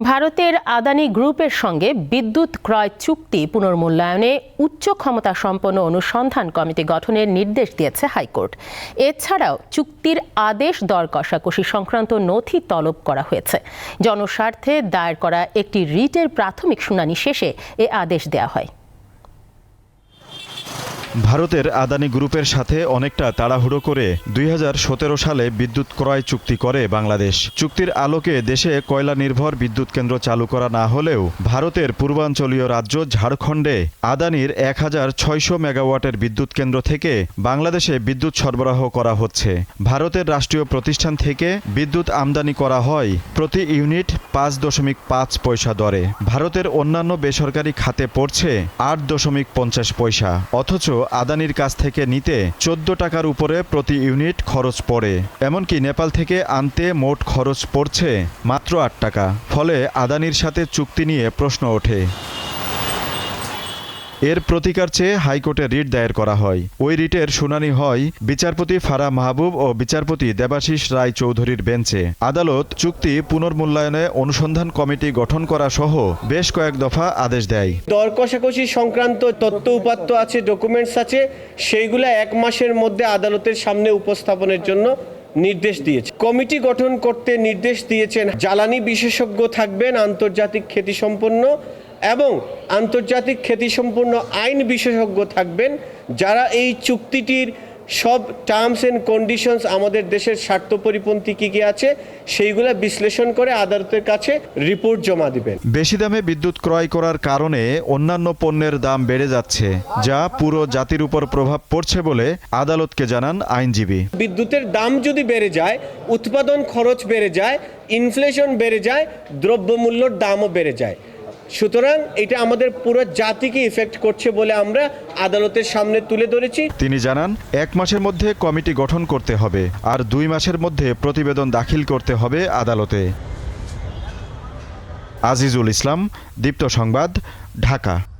ভারতের আদানি গ্রুপের সঙ্গে বিদ্যুৎ ক্রয় চুক্তি পুনর্মূল্যায়নে উচ্চ ক্ষমতা সম্পন্ন অনুসন্ধান কমিটি গঠনের নির্দেশ দিয়েছে হাইকোর্ট। এছাড়াও চুক্তির আদেশ দর কষাকষি সংক্রান্ত নথি তলব করা হয়েছে। জনস্বার্থে দায়ের করা একটি রিটের প্রাথমিক শুনানি শেষে এ আদেশ দেওয়া হয়। ভারতের আদানি গ্রুপের সাথে অনেকটা তাড়াহুড়ো করে দুই হাজার সতেরো সালে বিদ্যুৎ ক্রয় চুক্তি করে বাংলাদেশ। চুক্তির আলোকে দেশে কয়লা নির্ভর বিদ্যুৎ কেন্দ্র চালু করা না হলেও ভারতের পূর্বাঞ্চলীয় রাজ্য ঝাড়খণ্ডে আদানির এক হাজার ছয়শো মেগাওয়াটের বিদ্যুৎ কেন্দ্র থেকে বাংলাদেশে বিদ্যুৎ সরবরাহ করা হচ্ছে। ভারতের রাষ্ট্রীয় প্রতিষ্ঠান থেকে বিদ্যুৎ আমদানি করা হয় প্রতি ইউনিট পাঁচ দশমিক পাঁচ পয়সা দরে। ভারতের অন্যান্য বেসরকারি খাতে পড়ছে আট দশমিক পঞ্চাশ পয়সা। অথচ আদানির কাছ থেকে নিতে চোদ্দ টাকার উপরে প্রতি ইউনিট খরচ পড়ে। এমনকি নেপাল থেকে আনতে মোট খরচ পড়ছে মাত্র আট টাকা। ফলে আদানির সাথে চুক্তি নিয়ে প্রশ্ন ওঠে। এর প্রতিকার চেয়ে হাইকোর্টে রিট দায়ের করা হয়। ওই রিটের শুনানি হয় বিচারপতি ফারা মাহবুব ও বিচারপতি দেবাশিস রায় চৌধুরীর বেঞ্চে। আদালত চুক্তি পুনর্মূল্যায়নে অনুসন্ধান কমিটি গঠন করা সহ বেশ কয়েক দফা আদেশ দেয়। দর কষাকষি সংক্রান্ত তথ্য উপাত্ত আছে ডকুমেন্টস আছে, সেইগুলো এক মাসের মধ্যে আদালতের সামনে উপস্থাপনের জন্য নির্দেশ দিয়েছে। কমিটি গঠন করতে নির্দেশ দিয়েছেন, জ্বালানি বিশেষজ্ঞ থাকবেন, আন্তর্জাতিক খ্যাতিসম্পন্ন এবং আন্তর্জাতিক খ্যাতিসম্পন্ন আইন বিশেষজ্ঞ থাকবেন যারা এই চুক্তিটির সব টার্মস অ্যান্ড কন্ডিশনস আমাদের দেশের স্বার্থ পরিপন্থী কী কী আছে সেইগুলো বিশ্লেষণ করে আদালতের কাছে রিপোর্ট জমা দিবেন। বেশি দামে বিদ্যুৎ ক্রয় করার কারণে অন্যান্য পণ্যের দাম বেড়ে যাচ্ছে যা পুরো জাতির উপর প্রভাব পড়ছে বলে আদালতকে জানান আইনজীবী। বিদ্যুতের দাম যদি বেড়ে যায় উৎপাদন খরচ বেড়ে যায় ইনফ্লেশন বেড়ে যায় দ্রব্যমূল্যর দামও বেড়ে যায়। সুতরাং এটা আমাদের পুরো জাতিকে ইফেক্ট করছে বলে আমরা আদালতের সামনে তুলে ধরেছি। তিনি জানান, এক মাসের মধ্যে কমিটি গঠন করতে হবে, আর দুই মাসের মধ্যে প্রতিবেদন দাখিল করতে হবে আদালতে। আজিজুল ইসলাম, দীপ্ত সংবাদ, ঢাকা।